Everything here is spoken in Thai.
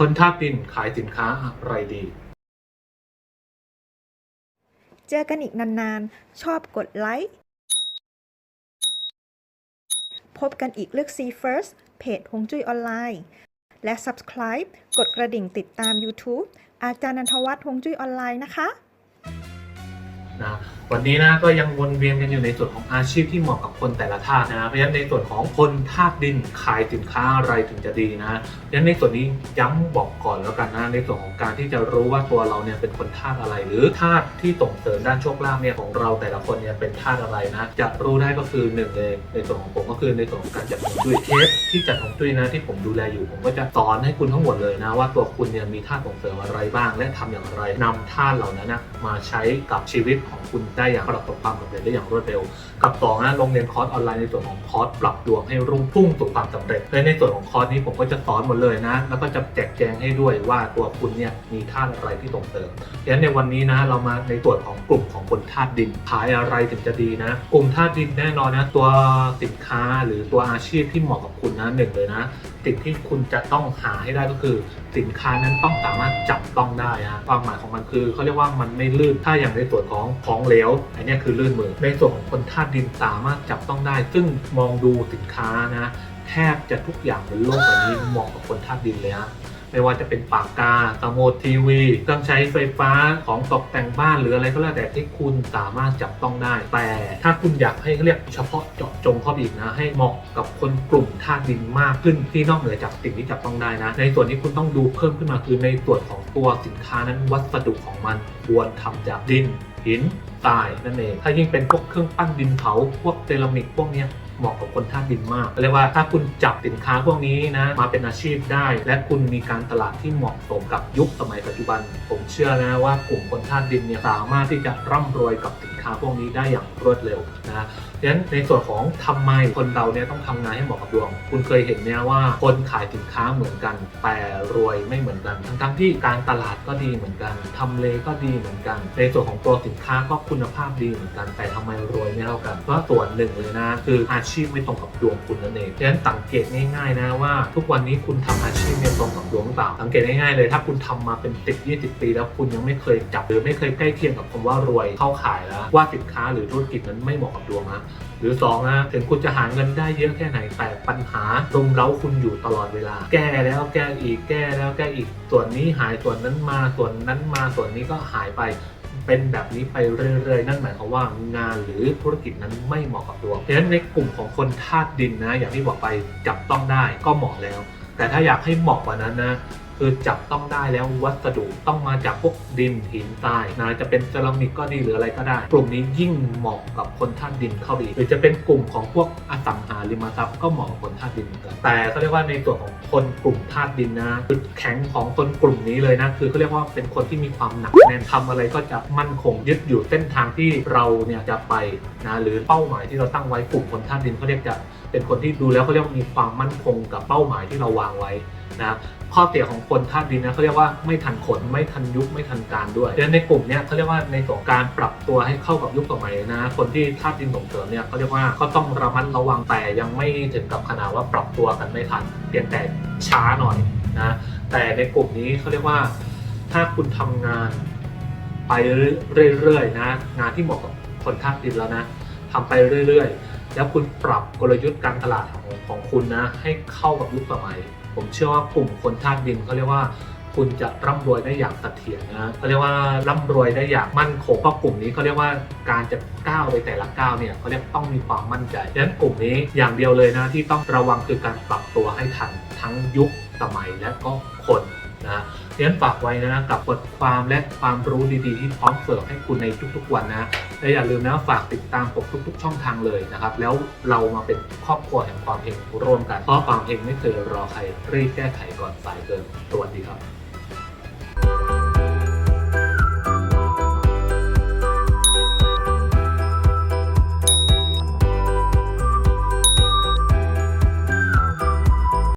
คนท่าปินขายสินค้าอะไรดี เจอกันอีกนานๆ ชอบกดไลค์ พบกันอีกเลือก See First เพจฮวงจุ้ยออนไลน์ และ Subscribe กดกระดิ่งติดตาม YouTube อาจารย์นันทวัฒน์ฮวงจุ้ยออนไลน์นะคะ นะวันนี้นะก็ยังวนเวียนกันอยู่ในส่วนของอาชีพที่เหมาะกับคนแต่ละธาตุนะเพราะฉะนั้นในส่วนของคนธาตุดินขายสินค้าอะไรถึงจะดีนะเพราะฉะนั้นในส่วนนี้ย้ำบอกก่อนแล้วกันนะในส่วนของการที่จะรู้ว่าตัวเราเนี่ยเป็นคนธาตุอะไร หรือธาตุที่ส่งเสริมด้านโชคลาภเนี่ยของเราแต่ละคนเนี่ยเป็นธาตุอะไรนะจะรู้ได้ก็คือหนึ่งเลยในส่วนของผมก็คือในส่วนของการจัดฮวงจุ้ยเทปที่จัดฮวงจุ้ยนะที่ผมดูแลอยู่ผมก็จะสอนให้คุณทั้งหมดเลยนะว่าตัวคุณเนี่ยมีธาตุส่งเสริมอะไรบ้าง และทำอย่างไรนำธาตุเหล่านั้นนะมาใช้กับชีวิตของคุณได้อย่างประสบความสำเร็จได้อย่างรวดเร็ว กับสอนะโรงเรียนคอร์สออนไลน์ในส่วนของคอร์สปรับดวงให้รุ่งพุ่งสู่ความสำเร็จและในส่วนของคอร์สนี้ผมก็จะสอนหมดเลยนะ แล้วก็จะแจกแจงให้ด้วยว่าตัวคุณเนี่ยมีธาตุอะไรที่ส่งเสริมดังนั้นในวันนี้นะเรามาในส่วนของกลุ่มของคนธาตุดินขายอะไรถึงจะดีนะ กลุ่มธาตุดินแน่นอนนะตัวสินค้าหรือตัวอาชีพที่เหมาะกับคุณนะหนึ่งเลยนะ สิ่งที่คุณจะต้องหาให้ได้ก็คือ สินค้านั้นต้องสามารถจับต้องได้ฮะความหมายของมันคือเขาเรียกว่ามันไม่ลื่นถ้าอย่างในส่วนของของเหลวอันเนี้ยคือลื่นมือในส่วนของคนธาตุดินสามารถจับต้องได้ ซึ่งมองดูสินค้านะแทบจะทุกอย่างบนโลกใบนี้เหมาะกับคนธาตุดินเลยฮะ ไม่ว่าจะเป็นปากกาสมุดทีวี เครื่องใช้ไฟฟ้าของตกแต่งบ้านหรืออะไรก็แล้วแต่ที่คุณสามารถจับต้องได้ แต่ถ้าคุณอยากให้เขาเรียกเฉพาะเจาะจงเข้าไปอีกนะ ให้เหมาะกับคนกลุ่มธาตุดินมากขึ้นที่นอกเหนือจากสิ่งที่จับต้องได้นะ ในส่วนนี้คุณต้องดูเพิ่มขึ้นมาคือในส่วนของตัวสินค้านั้นวัสดุของมันควรทำจากดินหินทรายนั่นเอง ถ้ายิ่งเป็นพวกเครื่องปั้นดินเผา พวกเซรามิกพวกเนี้ย เหมาะกับคนธาตุดินมากเรียกว่าถ้าคุณจับสินค้าพวกนี้นะมาเป็นอาชีพได้ และคุณมีการตลาดที่เหมาะสมกับยุคสมัยปัจจุบัน ผมเชื่อนะว่ากลุ่มคนธาตุดินเนี่ยสามารถที่จะร่ำรวยกับสิน ค้าพวกนี้ได้อย่างรวดเร็วนะดังนั้นในส่วนของทำไมคนเราเนี่ยต้องทำงานให้เหมาะกับดวง คุณเคยเห็นเนี่ยว่าคนขายสินค้าเหมือนกัน แต่รวยไม่เหมือนกัน ทั้งๆที่การตลาดก็ดีเหมือนกันทำเลก็ดีเหมือนกัน ในส่วนของตัวสินค้าก็คุณภาพดีเหมือนกัน แต่ทำไมรวยไม่เท่ากันเพราะส่วนหนึ่งเลยนะคืออาชีพไม่ตรงกับดวงคุณนั่นเองดังนั้นสังเกตง่ายๆนะว่า ทุกวันนี้คุณทำอาชีพเนี่ยตรงกับดวงหรือเปล่า สังเกตง่ายๆเลย ถ้าคุณทำมาเป็น10 20ปี แล้วคุณยังไม่เคยจับหรือไม่เคยใกล้เคียงกับคำว่ารวยเข้าขายแล้วว่าสินค้าหรือธุรกิจนั้นไม่เหมาะกับดวงนะหรือสองนะถึงคุณจะหาเงินได้เยอะแค่ไหนแต่ปัญหารุมเร้าคุณอยู่ตลอดเวลา แก้แล้วแก้อีกแก้แล้วแก้อีกส่วนนี้หายส่วนนั้นมาส่วนนั้นมาส่วนนี้ก็หายไปเป็นแบบนี้ไปเรื่อยๆ นั่นหมายความว่างานหรือธุรกิจนั้นไม่เหมาะกับดวงเพราะฉะนั้นในกลุ่มของคนธาตุดินนะ อย่างที่บอกไปจับต้องได้ก็เหมาะแล้ว แต่ถ้าอยากให้เหมาะกว่านั้นนะ คือจับต้องได้แล้ววัสดุต้องมาจากพวกดินหินทรายนะจะเป็นเซรามิกก็ดีหรืออะไรก็ได้ กลุ่มนี้ยิ่งเหมาะกับคนธาตุดินเข้าไปอีหรือจะเป็นกลุ่มของพวกอสังหาริมทรัพย์ก็เหมาะกับคนธาตุดินเหมือนกันแต่เขาเรียกว่าในส่วนของคนกลุ่มธาตุดินนะจุดแข็งของคนกลุ่มนี้เลยนะคือเขาเรียกว่าเป็นคนที่มีความหนักแน่นทำอะไรก็จะมั่นคงยึดอยู่เส้นทางที่เราเนี่ยจะไปนะหรือเป้าหมายที่เราตั้งไว้กลุ่มคนธาตุดินเขาเรียกจะเป็นคนที่ดูแล้วเขาเรียกมีความมั่นคงกับเป้าหมายที่เราวางไว้ นะข้อเสียของคนธาตุดินนะเขาเรียกว่าไม่ทันขนไม่ทันยุคไม่ทันการด้วยดังนั้นในกลุ่มเนี้ยเขาเรียกว่าในส่วนของการปรับตัวให้เข้ากับยุคสมัยนะ คนที่ธาตุดินส่งเสริมเนี่ยเขาเรียกว่าก็ต้องระมัดระวังแต่ยังไม่ถึงกับขนาดว่าปรับตัวกันไม่ทันเพียงแต่ช้าหน่อยนะแต่ในกลุ่มนี้เขาเรียกว่า ถ้าคุณทำงานไปเรื่อยๆนะงานที่เหมาะกับคนธาตุดินแล้วนะทำไปเรื่อยๆ แล้วคุณปรับกลยุทธ์การตลาดของของคุณนะให้เข้ากับยุคสมัย ผมเชื่อว่ากลุ่มคนธาตุดินเขาเรียกว่าคุณจะร่ำรวยได้อย่างเสถียรนะเขาเรียกว่าร่ำรวยได้อย่างมั่นคงเพราะกลุ่มนี้เขาเรียกว่าการจะก้าวไปแต่ละก้าวเนี่ยเขาเรียกต้องมีความมั่นใจดังนั้นกลุ่มนี้อย่างเดียวเลยนะที่ต้องระวังคือการปรับตัวให้ทันทั้งยุคสมัยและก็คน นะดังนั้นฝากไว้นะกับบทความและความรู้ดีๆ ที่พร้อมเสิร์ฟให้คุณในทุกๆวันนะและอย่าลืมนะฝากติดตามผมทุก ๆ ช่องทางเลยนะครับ แล้วเรามาเป็นครอบครัวแห่งความเฮงร่วมกันเพราะความเฮงไม่เคยรอใครรีบแก้ไขก่อนสายเกินสวัสดีครับ